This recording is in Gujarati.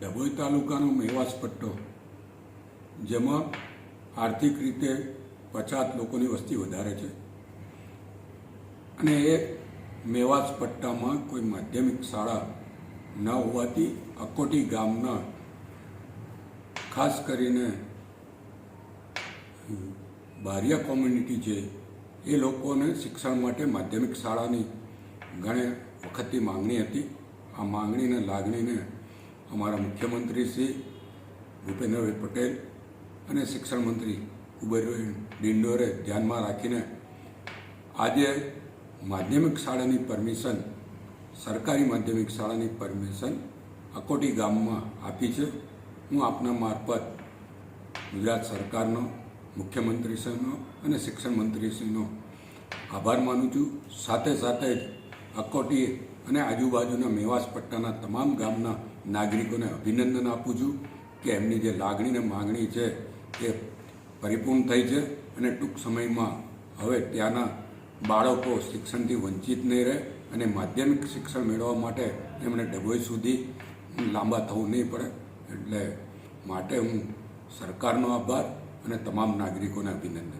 ડભોઈ તાલુકાનો મેવાસ પટ્ટો, જેમાં આર્થિક રીતે પછાત લોકોની વસ્તી વધારે છે. અને એ મેવાસ પટ્ટામાં કોઈ માધ્યમિક શાળા ન હોવાથી અકોટી ગામના, ખાસ કરીને બારિયા કોમ્યુનિટી છે, એ લોકોને શિક્ષણ માટે માધ્યમિક શાળાની ઘણી વખતથી માંગણી હતી. આ માંગણીને લાગણીને અમારા મુખ્યમંત્રી શ્રી ભૂપેન્દ્રભાઈ પટેલ અને શિક્ષણ મંત્રી કુબેરભાઈ ડિંડોરે ધ્યાનમાં રાખીને આજે માધ્યમિક શાળાની પરમિશન, સરકારી માધ્યમિક શાળાની પરમિશન અકોટી ગામમાં આપી છે. હું આપના મારફત ગુજરાત સરકારનો, મુખ્યમંત્રીશ્રીનો અને શિક્ષણ મંત્રીશ્રીનો આભાર માનું છું. સાથે સાથે જ અકોટી અને આજુબાજુના મેવાસ પટ્ટાના તમામ ગામના નાગરિકોને અભિનંદન આપું છું કે એમની જે લાગણી ને માગણી છે એ પરિપૂર્ણ થઈ છે અને ટૂંક સમયમાં હવે ત્યાંના બાળકો શિક્ષણથી વંચિત નહીં રહે અને માધ્યમિક શિક્ષણ મેળવવા માટે એમણે ડભોઈ સુધી લાંબા થવું નહીં પડે. એટલે માટે હું સરકારનો આભાર અને તમામ નાગરિકોને અભિનંદન.